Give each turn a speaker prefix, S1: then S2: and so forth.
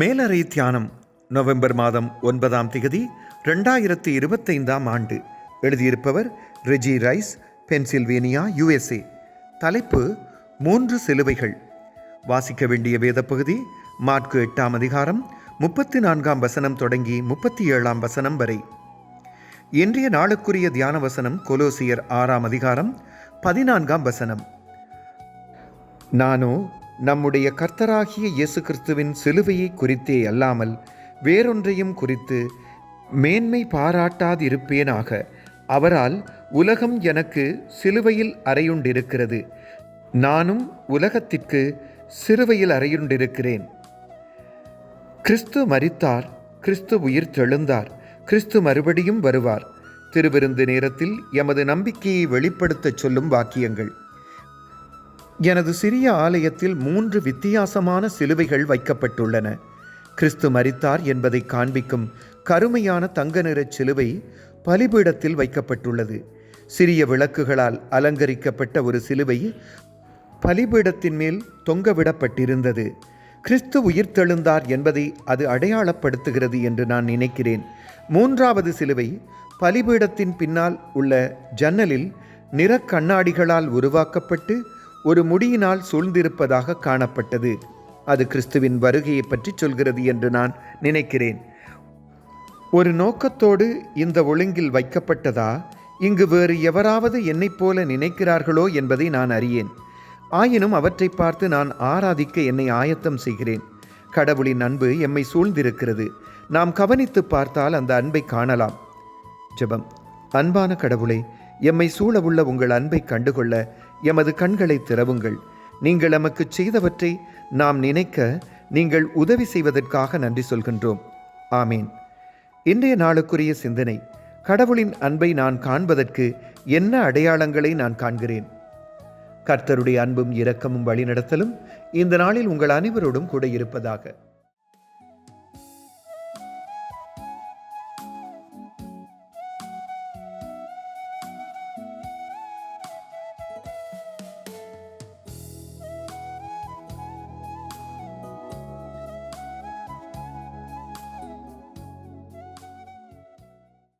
S1: மேலறை தியானம் நவம்பர் மாதம் ஒன்பதாம் திகதி ரெண்டாயிரத்தி இருபத்தைந்தாம் ஆண்டு. எழுதியிருப்பவர் ரெஜி ரைஸ் பென்சில்வேனியா யுஎஸ்ஏ. தலைப்பு மூன்று சிலுவைகள். வாசிக்க வேண்டிய வேத பகுதி மார்க்கு எட்டாம் அதிகாரம் முப்பத்தி நான்காம் வசனம் தொடங்கி முப்பத்தி ஏழாம் வசனம் வரை. இன்றைய நாளுக்குரிய தியான வசனம் கொலோசியர் ஆறாம் அதிகாரம் பதினான்காம் வசனம். நானோ நம்முடைய கர்த்தராகிய இயேசு கிறிஸ்துவின் சிலுவையை குறித்தே அல்லாமல் வேறொன்றையும் குறித்து மேன்மை பாராட்டாதிருப்பேனாக. அவரால் உலகம் எனக்கு சிலுவையில் அறையுண்டிருக்கிறது. நானும் உலகத்திற்கு சிலுவையில் அறையுண்டிருக்கிறேன். கிறிஸ்து மரித்தார் கிறிஸ்து உயிர் தெழுந்தார் கிறிஸ்து மறுபடியும் வருவார். திருவிருந்து நேரத்தில் எமது நம்பிக்கையை வெளிப்படுத்தச் சொல்லும் வாக்கியங்கள். எனது சிறிய ஆலயத்தில் மூன்று வித்தியாசமான சிலுவைகள் வைக்கப்பட்டுள்ளன. கிறிஸ்து மரித்தார் என்பதை காண்பிக்கும் கருமையான தங்க நிறச் சிலுவை பலிபீடத்தில் வைக்கப்பட்டுள்ளது. சிறிய விளக்குகளால் அலங்கரிக்கப்பட்ட ஒரு சிலுவை பலிபீடத்தின் மேல் தொங்கவிடப்பட்டிருந்தது. கிறிஸ்து உயிர்த்தெழுந்தார் என்பதை அது அடையாளப்படுத்துகிறது என்று நான் நினைக்கிறேன். மூன்றாவது சிலுவை பலிபீடத்தின் பின்னால் உள்ள ஜன்னலில் நிறக் கண்ணாடிகளால் உருவாக்கப்பட்டு ஒரு முடியினால் சூழ்ந்திருப்பதாக காணப்பட்டது. அது கிறிஸ்துவின் வருகையை பற்றி சொல்கிறது என்று நான் நினைக்கிறேன். ஒரு நோக்கத்தோடு இந்த ஒழுங்கில் வைக்கப்பட்டதா? இங்கு வேறு எவராவது என்னைப் போல நினைக்கிறார்களோ என்பதை நான் அறியேன். ஆயினும் அவற்றை பார்த்து நான் ஆராதிக்க என்னை ஆயத்தம் செய்கிறேன். கடவுளின் அன்பு எம்மை சூழ்ந்திருக்கிறது. நாம் கவனித்து பார்த்தால் அந்த அன்பை காணலாம். ஜெபம். அன்பான கடவுளை எம்மை சூழவுள்ள உங்கள் அன்பை கண்டுகொள்ள எமது கண்களை திறவுங்கள். நீங்கள் எமக்கு செய்தவற்றை நாம் நினைக்க நீங்கள் உதவி செய்வதற்காக நன்றி சொல்கின்றோம். ஆமீன். இன்றைய நாளுக்குரிய சிந்தனை கடவுளின் அன்பை நான் காண்பதற்கு என்ன அடையாளங்களை நான் காண்கிறேன்? கர்த்தருடைய அன்பும் இரக்கமும் வழிநடத்தலும் இந்த நாளில் உங்கள் அனைவரோடும் கூட இருப்பதாக.